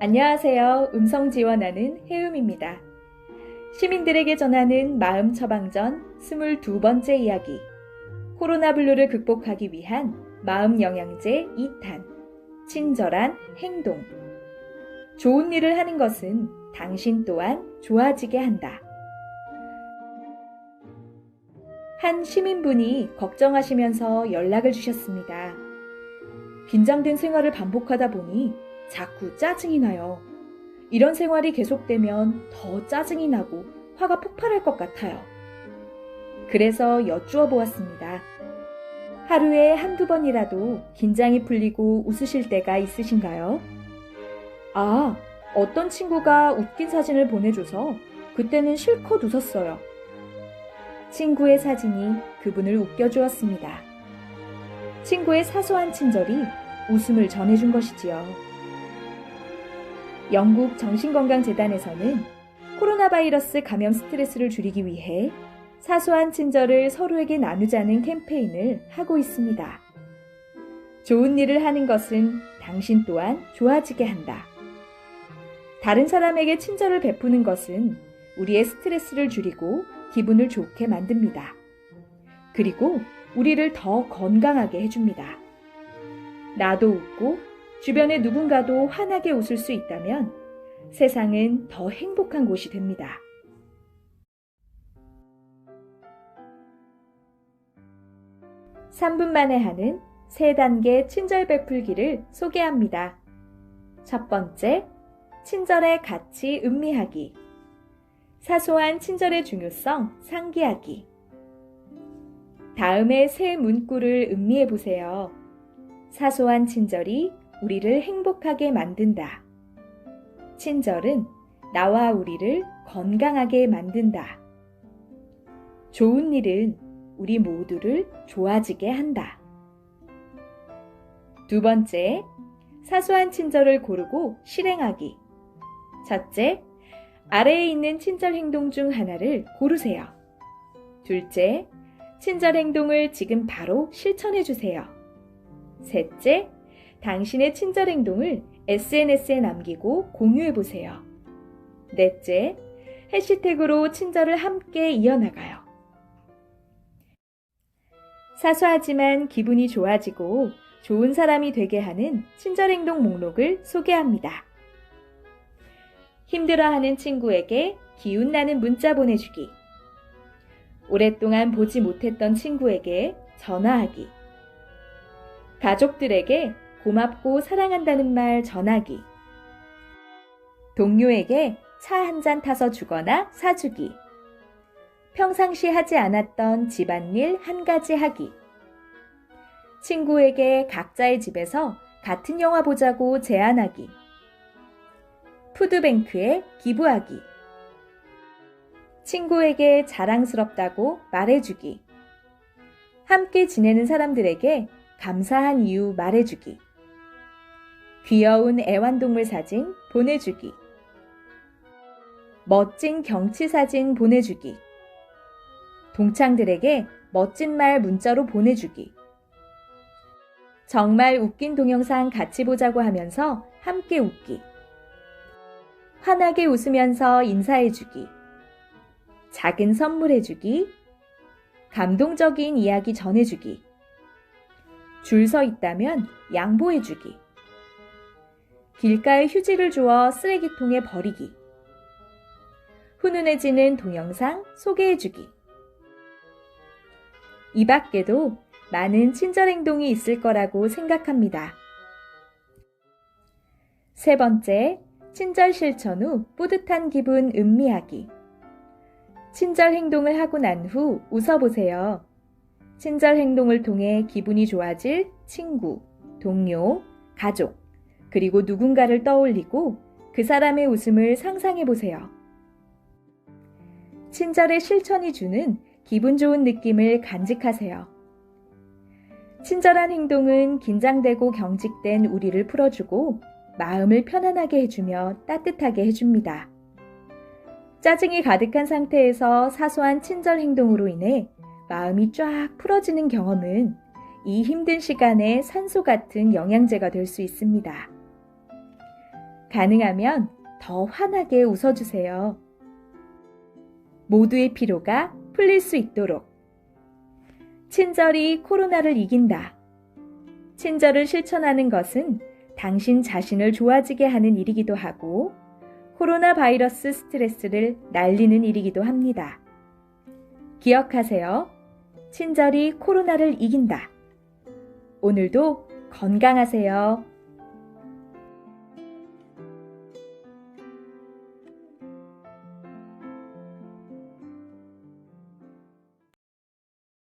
안녕하세요. 음성 지원하는 해음입니다. 시민들에게 전하는 마음 처방전 22번째 이야기. 코로나 블루를 극복하기 위한 마음 영양제 2탄. 친절한 행동. 좋은 일을 하는 것은 당신 또한 좋아지게 한다. 한 시민분이 걱정하시면서 연락을 주셨습니다. 긴장된 생활을 반복하다 보니 자꾸 짜증이 나요. 이런 생활이 계속되면 더 짜증이 나고 화가 폭발할 것 같아요. 그래서 여쭈어 보았습니다. 하루에 한두 번이라도 긴장이 풀리고 웃으실 때가 있으신가요? 아, 어떤 친구가 웃긴 사진을 보내줘서 그때는 실컷 웃었어요. 친구의 사진이 그분을 웃겨주었습니다. 친구의 사소한 친절이 웃음을 전해준 것이지요. 영국 정신건강재단에서는 코로나 바이러스 감염 스트레스를 줄이기 위해 사소한 친절을 서로에게 나누자는 캠페인을 하고 있습니다. 좋은 일을 하는 것은 당신 또한 좋아지게 한다. 다른 사람에게 친절을 베푸는 것은 우리의 스트레스를 줄이고 기분을 좋게 만듭니다. 그리고 우리를 더 건강하게 해줍니다. 나도 웃고 주변의 누군가도 환하게 웃을 수 있다면 세상은 더 행복한 곳이 됩니다. (3분) 만에 하는 세 단계 친절 베풀기를 소개합니다. 첫 번째, 친절의 가치 음미하기. 사소한 친절의 중요성 상기하기. 다음에 세 문구를 음미해 보세요. 사소한 친절이 우리를 행복하게 만든다. 친절은 나와 우리를 건강하게 만든다. 좋은 일은 우리 모두를 좋아지게 한다. 두 번째, 사소한 친절을 고르고 실행하기. 첫째, 아래에 있는 친절 행동 중 하나를 고르세요. 둘째, 친절 행동을 지금 바로 실천해 주세요. 셋째, 당신의 친절 행동을 SNS에 남기고 공유해 보세요. 넷째, 해시태그로 친절을 함께 이어나가요. 사소하지만 기분이 좋아지고 좋은 사람이 되게 하는 친절 행동 목록을 소개합니다. 힘들어하는 친구에게 기운 나는 문자 보내주기. 오랫동안 보지 못했던 친구에게 전화하기. 가족들에게 고맙고 사랑한다는 말 전하기. 동료에게 차 한 잔 타서 주거나 사주기. 평상시 하지 않았던 집안일 한 가지 하기. 친구에게 각자의 집에서 같은 영화 보자고 제안하기. 푸드뱅크에 기부하기. 친구에게 자랑스럽다고 말해주기. 함께 지내는 사람들에게 감사한 이유 말해주기. 귀여운 애완동물 사진 보내주기. 멋진 경치 사진 보내주기. 동창들에게 멋진 말 문자로 보내주기. 정말 웃긴 동영상 같이 보자고 하면서 함께 웃기. 환하게 웃으면서 인사해주기. 작은 선물해주기. 감동적인 이야기 전해주기. 줄 서 있다면 양보해주기. 길가에 휴지를 주어 쓰레기통에 버리기. 훈훈해지는 동영상 소개해주기. 이 밖에도 많은 친절 행동이 있을 거라고 생각합니다. 세 번째, 친절 실천 후 뿌듯한 기분 음미하기. 친절 행동을 하고 난 후 웃어보세요. 친절 행동을 통해 기분이 좋아질 친구, 동료, 가족, 그리고 누군가를 떠올리고 그 사람의 웃음을 상상해 보세요. 친절의 실천이 주는 기분 좋은 느낌을 간직하세요. 친절한 행동은 긴장되고 경직된 우리를 풀어주고 마음을 편안하게 해주며 따뜻하게 해줍니다. 짜증이 가득한 상태에서 사소한 친절 행동으로 인해 마음이 쫙 풀어지는 경험은 이 힘든 시간에 산소 같은 영양제가 될 수 있습니다. 가능하면 더 환하게 웃어주세요. 모두의 피로가 풀릴 수 있도록. 친절이 코로나를 이긴다. 친절을 실천하는 것은 당신 자신을 좋아지게 하는 일이기도 하고, 코로나 바이러스 스트레스를 날리는 일이기도 합니다. 기억하세요. 친절이 코로나를 이긴다. 오늘도 건강하세요.